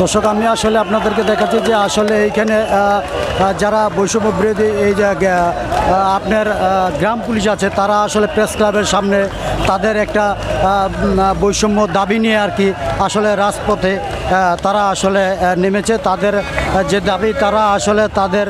দর্শক, আমি আসলে আপনাদেরকে দেখাচ্ছি যে আসলে এইখানে যারা বৈষম্য বিরোধী, এই যে আপনার গ্রাম পুলিশ আছে, তারা আসলে প্রেস ক্লাবের সামনে তাদের একটা বৈষম্য দাবি নিয়ে আর কি আসলে রাজপথে তারা আসলে নেমেছে। তাদের যে দাবি, তারা আসলে তাদের